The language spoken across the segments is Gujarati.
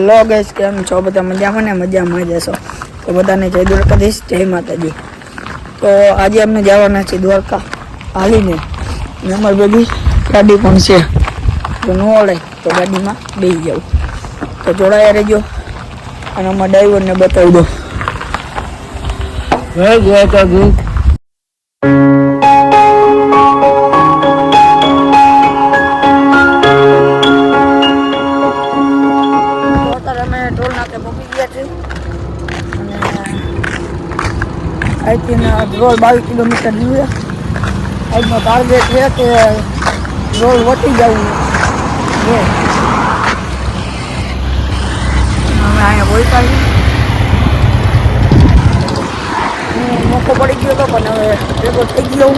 હેલો ગેસ કેમ છો? બધા મજામાં ને? મજામાં જશો તો બધાને જય દ્વારકાધીશ, જય માતાજી. તો આજે અમને જવાના છે દ્વારકા હાલીને અમારી બધી ગાડી પણ છે. તો ન ઓળે તો ગાડીમાં બેસી જાઉં. તો જોડાયા રહેજો અને અમારા ડ્રાઈવરને બતાવી દો. જય દ્વારકાધીશ. અહીંથી રોડ બાવીસ કિલોમીટર દૂર આજનો ટાર્ગેટ છે કે રોલ વટી જવું છે. અમે અહીંયા બોલતા મોકો પડી ગયો હતો પણ હવે ભેગો થઈ ગયો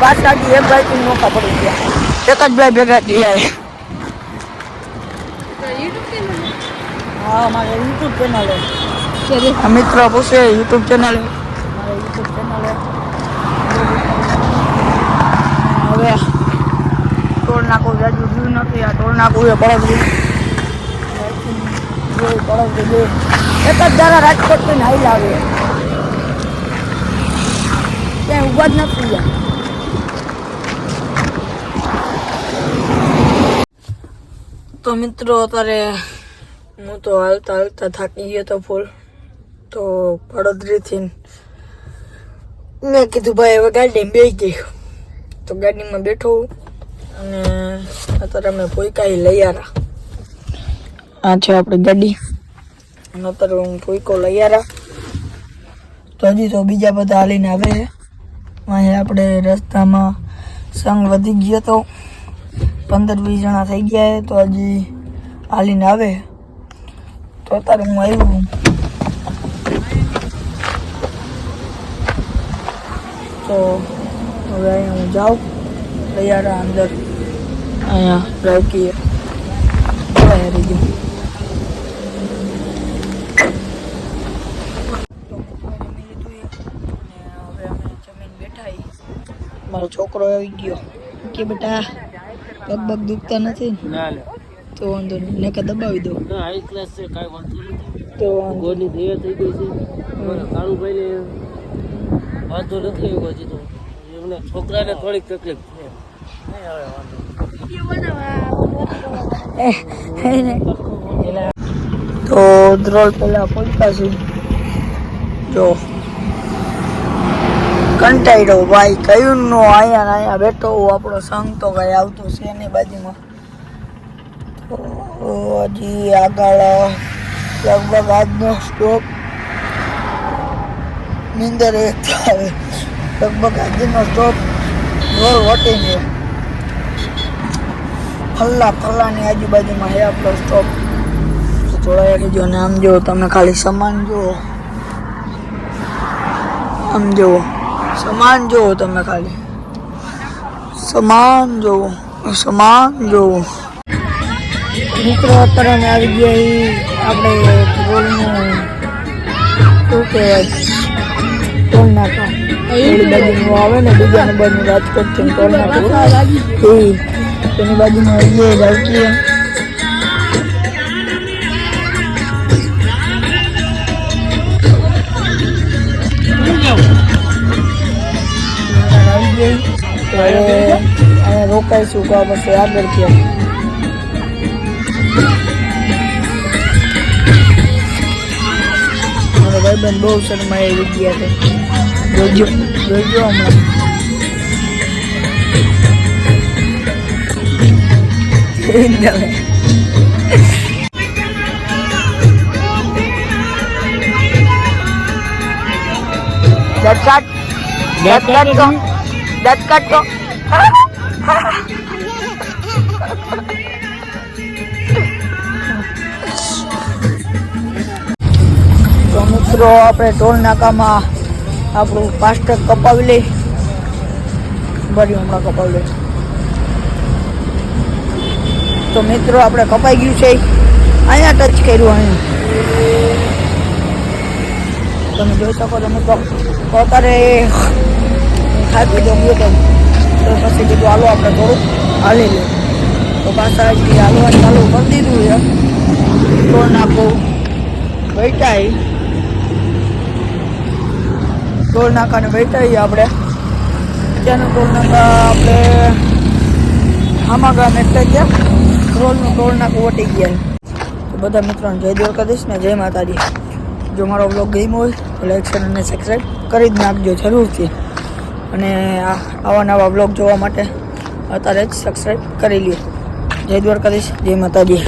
પાછા એક ભાઈ મોકા પડી ગયા. એક જ ભાઈ ભેગા થયા હા મારે યુટ્યુબ ચેનલ મિત્ર પૂછે યુટ્યુબ ચેનલ મારે યુટ્યુબ ચેનલ હવે ટોલ નાખું જાજુ વ્યૂ નથી આ ટોલ નાખું એ બળદ બળદ બે એક જ દાડા રાજકોટથી નાઈ લાવે ક્યાંય ઊભા જ નથી ગયા તો મિત્રો અત્યારે હું તો હાલતા હાલતા થાકી ગયો તો ફૂલ. તો વડોદરીથી મેં કીધું, ભાઈ, હવે ગાડી બેસી ગઈ. તો ગાડીમાં બેઠો અને અત્યારે અમે ભૂઈકાઈ લઈ આવ્યા આ છે આપણી ગાડી. અને અત્યારે હું ભૂકો લઈ આવ્યા તો હજી તો બીજા બધા હાલીને આવે છે. અહીંયા આપણે રસ્તામાં સંગ વધી ગયો તો પંદર વીસ જણા થઈ ગયા તો હજી હાલીને આવે. તો અત્યારે હું આવ્યું તો હવે અહીંયા હું જાઉં. તૈયાર અંદર અહીંયા રાખીએ. બોલાય ગયું. મારો છોકરો આવી ગયો. કે બેટા પગ પગ દુખતા નથી ને? તો વાંધો નહીં. ને કે દબાવી દો ના હાઈ ક્લાસ છે કાંઈ વાંધો નથી. તો ગોળની તૈયાર થઈ ગઈ છે. કાળુભાઈને વાંધો નથી આવ્યો હજી તો. એમને છોકરાને થોડીક તકલીફ. તો દ્રોલ પેલા પહોંચતા જો. કંટાળ્યો ભાઈ કયું નો અહીંયા ને અહીંયા બેઠો આપણો સંગ તો કઈ આવતો છે નહીં બાજુમાં. તો હજી આગળ લગભગ આજનો સ્ટોપ નીંદર લગભગ આજનો સ્ટોપ રોલ વટીને ફલ્લા ફલ્લાની આજુબાજુમાં હે આપણો સ્ટોપ જોડાયા રહેજો અને આમ જુઓ તમે ખાલી સમાન જુઓ. આમ જુઓ સમાન જુઓ તમે ખાલી. સમાન જુઓ સમાન જુઓ. મિત્રો અત્યારે અમે આવી ગયા એ આપણે રોલનું શું કહેવાય ટોલ નાકા બાજુનું આવે ને બીજા નંબરનું રાજકોટ ટોલ નાકું એ એની બાજુમાં આવીએ અહીંયા રોકાઈશું, તો પછી આગળ ક્યાં ભાઈબંધ બહુ શરમાઈ ગયા છે જોજો જોજો હમણાં એકદમ. દાંત કાઢ દાંત કાઢ તો મિત્રો, આપણે ટોલ નાકામાં આપણું ફાસ્ટેગ કપાવી લઈ ભર્યું હમણાં કપાવી લઈ તો મિત્રો, આપણે કપાઈ ગયું છે. અહીંયા ટચ કર્યું અહીં તમે જોઈ શકો તમે તો અત્યારે ખાઈ પીધો ગયો તો. પછી કીધું, હાલો આપણે થોડુંક હાલી લે તો પાછા હજી હાલવાનું ચાલુ કરી દીધું છે. તો નાખો. વૈટાઈ ટોલ નાકાને વૈટાઈ આપણે. ત્યાંનું ટોલ નાકા આપણે. આમાં ગામ એટલે ગયા. રોલનું ટોલ નાકું વટી ગયા તો બધા મિત્રોને જય દ્વારકાધીશ ને જય માતાજી. જો મારો બ્લોગ ગેમ હોય તો લાઈક શેર અને સબસ્ક્રાઈબ કરી જ નાખજો જરૂરથી. અને આવા નવા બ્લોગ જોવા માટે અત્યારે જ સબસ્ક્રાઈબ કરી લ્યો. જય દ્વારકાધીશ, જય માતાજી.